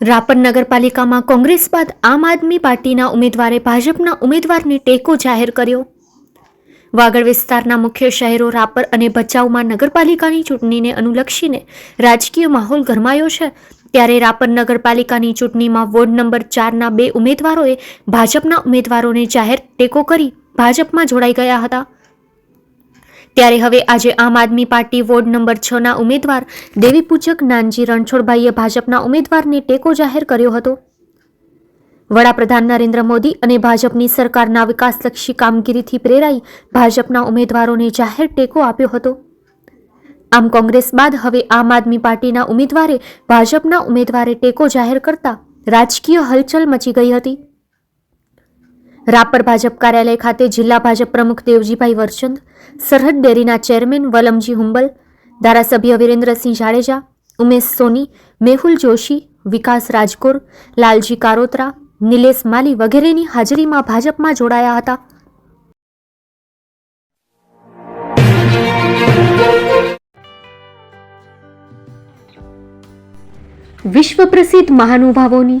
રાપર નગરપાલિકામાં કોંગ્રેસ બાદ આમ આદમી પાર્ટીના ઉમેદવારે ભાજપના ઉમેદવારને ટેકો જાહેર કર્યો. વાગડ વિસ્તારના મુખ્ય શહેરો રાપર અને ભચાઉમાં નગરપાલિકાની ચૂંટણીને અનુલક્ષીને રાજકીય માહોલ ગરમાયો છે. ત્યારે રાપર નગરપાલિકાની ચૂંટણીમાં વોર્ડ નંબર ચારના બે ઉમેદવારોએ ભાજપના ઉમેદવારોને જાહેર ટેકો કરી ભાજપમાં જોડાઈ ગયા હતા. ત્યારે હવે આજે આમ આદમી પાર્ટી વોર્ડ નંબર છ ના ઉમેદવાર દેવીપૂજક નાનજી રણછોડભાઈએ ભાજપના ઉમેદવારને ટેકો જાહેર કર્યો હતો. વડાપ્રધાન નરેન્દ્ર મોદી અને ભાજપની સરકારના વિકાસલક્ષી કામગીરીથી પ્રેરાઈ ભાજપના ઉમેદવારોને જાહેર ટેકો આપ્યો હતો. આમ કોંગ્રેસ બાદ હવે આમ આદમી પાર્ટીના ઉમેદવારે ભાજપના ઉમેદવારે ટેકો જાહેર કરતા રાજકીય હલચલ મચી ગઈ હતી. રાપર ભાજપ કાર્યાલય ખાતે જિલ્લા ભાજપ પ્રમુખ દેવજીભાઈ વરચંદ સરહદ ડેરીના ચેરમેન વલમજી હુંબલ, ધારાસભ્ય વિરેન્દ્રસિંહ જાડેજા, ઉમેશ સોની, મેહુલ જોશી, વિકાસ રાજકોર, લાલજી કારોત્રા, નિલેશ માલી વગેરેની હાજરીમાં ભાજપમાં જોડાયા હતા. વિશ્વ પ્રસિદ્ધ મહાનુભાવોની